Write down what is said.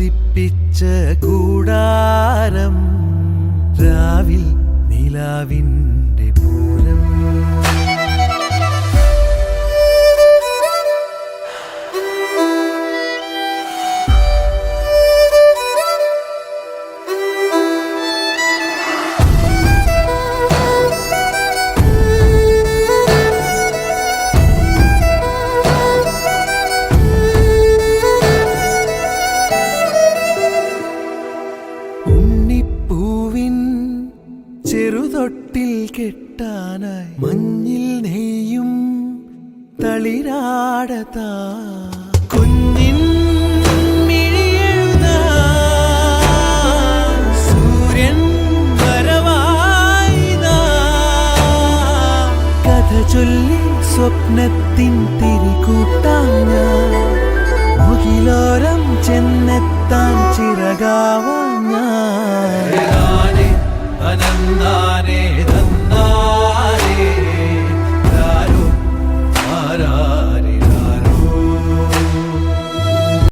പതിപ്പിച്ച കൂടാരം രാവിൽ നിലാവിന്റെ പൂരം ചെറുതൊട്ടിൽ കെട്ടാനായി മഞ്ഞിൽ നെയ്യും തളിരാടതാ. കുഞ്ഞിൻ ചൊല്ലി സ്വപ്നത്തിൻ തിരികൂട്ടാഞ്ഞ മുകിലോരം ചെന്നെത്താൻ ചിറകാവാൻ